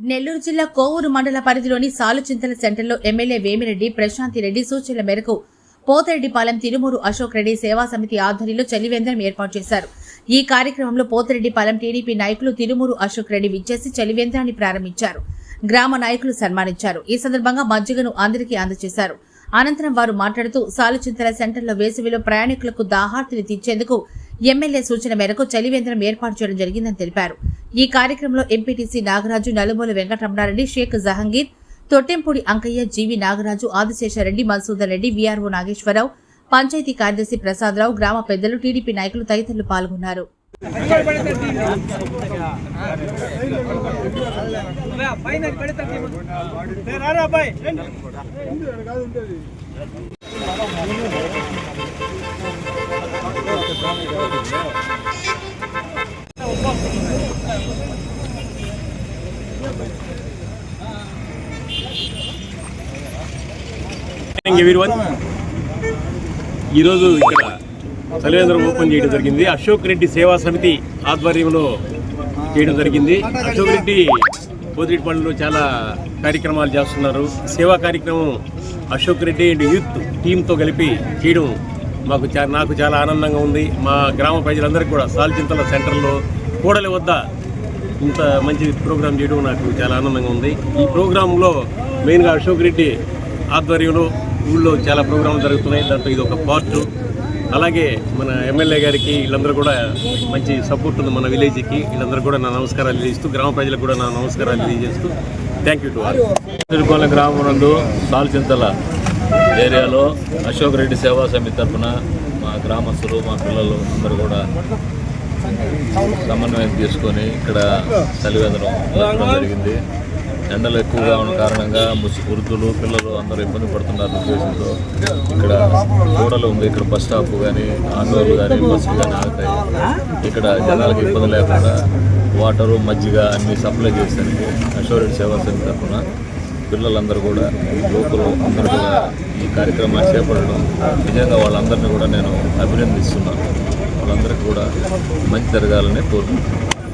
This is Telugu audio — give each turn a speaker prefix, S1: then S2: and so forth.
S1: నెల్లూరు జిల్లా కోవూరు మండల పరిధిలోని సాలుచింతల సెంటర్లో ఎమ్మెల్యే వేమిరెడ్డి ప్రశాంతి రెడ్డి సూచనల మేరకు పోతిరెడ్డిపాలెం తిరుమూరు అశోక్ రెడ్డి సేవా సమితి ఆధ్వర్యంలో చలివేంద్రం ఏర్పాటు చేశారు. ఈ కార్యక్రమంలో పోతిరెడ్డిపాలెం టీడీపీ నాయకులు తిరుమూరు అశోక్ రెడ్డి విచ్చేసి చలివేంద్రాన్ని ప్రారంభించారు. గ్రామ నాయకులు సన్మానించారు. ఈ సందర్భంగా మజ్జిగను అందరికీ అందజేశారు. అనంతరం వారు మాట్లాడుతూ సాలుచింతల సెంటర్లో వేసవిలో ప్రయాణికులకు దాహార్తిని తీర్చేందుకు ఎమ్మెల్యే సూచన మేరకు చలివేంద్రం ఏర్పాటు చేయడం జరిగిందని తెలిపారు. ఈ కార్యక్రమంలో MPTC Nagaraju Nalumula Venkataramanareddy Sheikh Jahangir Thottempudi Ankaiah G V Nagaraju Adiseshareddy Mansudar Reddy VRO Nageswararao panchayat కార్యదర్శి ప్రసాదరావు గ్రామ పెద్దలు టీడీపీ నాయకులు తదితరులు పాల్గొన్నారు.
S2: ఈరోజు ఇక్కడ చలివేంద్రం ఓపెన్ చేయడం జరిగింది. అశోక్ రెడ్డి సేవా సమితి ఆధ్వర్యంలో చేయడం జరిగింది. అశోక్ రెడ్డి పోతిరెడ్డిపల్లిలో చాలా కార్యక్రమాలు చేస్తున్నారు. సేవా కార్యక్రమం అశోక్ రెడ్డి అండ్ యూత్ టీంతో కలిపి చేయడం మాకు చా నాకు చాలా ఆనందంగా ఉంది. మా గ్రామ ప్రజలందరికీ కూడా సాల్చింతల సెంటర్లో కూడలి వద్ద ఇంత మంచి ప్రోగ్రాం చేయడం నాకు చాలా ఆనందంగా ఉంది. ఈ ప్రోగ్రాంలో మెయిన్గా అశోక్ రెడ్డి ఆధ్వర్యంలో ఊళ్ళో చాలా ప్రోగ్రాంలు జరుగుతున్నాయి. దాంట్లో ఇది ఒక పార్ట్. అలాగే మన ఎమ్మెల్యే గారికి వీళ్ళందరూ కూడా మంచి సపోర్ట్ ఉంది మన విలేజ్కి. వీళ్ళందరూ కూడా నా నమస్కారాలు తెలియజేస్తూ గ్రామ ప్రజలకు కూడా నా నమస్కారాలు తెలియజేస్తూ థ్యాంక్ యూ టు ఆల్
S3: గ్రామం నందు సాల్చింతల ఏరియాలో అశోక్ రెడ్డి సేవా సమితి తరఫున మా గ్రామస్తులు మా పిల్లలు అందరూ కూడా సమన్వయం తీసుకొని ఇక్కడ చలివేంద్రం జరపడం జరిగింది. ఎండలు ఎక్కువగా ఉన్న కారణంగా వృద్ధులు పిల్లలు అందరూ ఇబ్బంది పడుతున్నారు ఉద్దేశంతో. ఇక్కడ కూడలు ఉంది. ఇక్కడ బస్ స్టాప్ కానీ ఆటోలు కానీ బస్సులు కానీ ఆగుతాయి. ఇక్కడ జనాలకు ఇబ్బంది లేకుండా వాటరు మజ్జిగ అన్ని సప్లై చేసేందుకు అశోక్ సేవా సమితి తరఫున పిల్లలందరూ కూడా లోకలు అందరూ కూడా ఈ కార్యక్రమాన్ని చేపట్టడం నిజంగా వాళ్ళందరినీ కూడా నేను అభినందిస్తున్నాను. వాళ్ళందరికీ కూడా మంచి జరగాలని కోరుకుంటున్నాను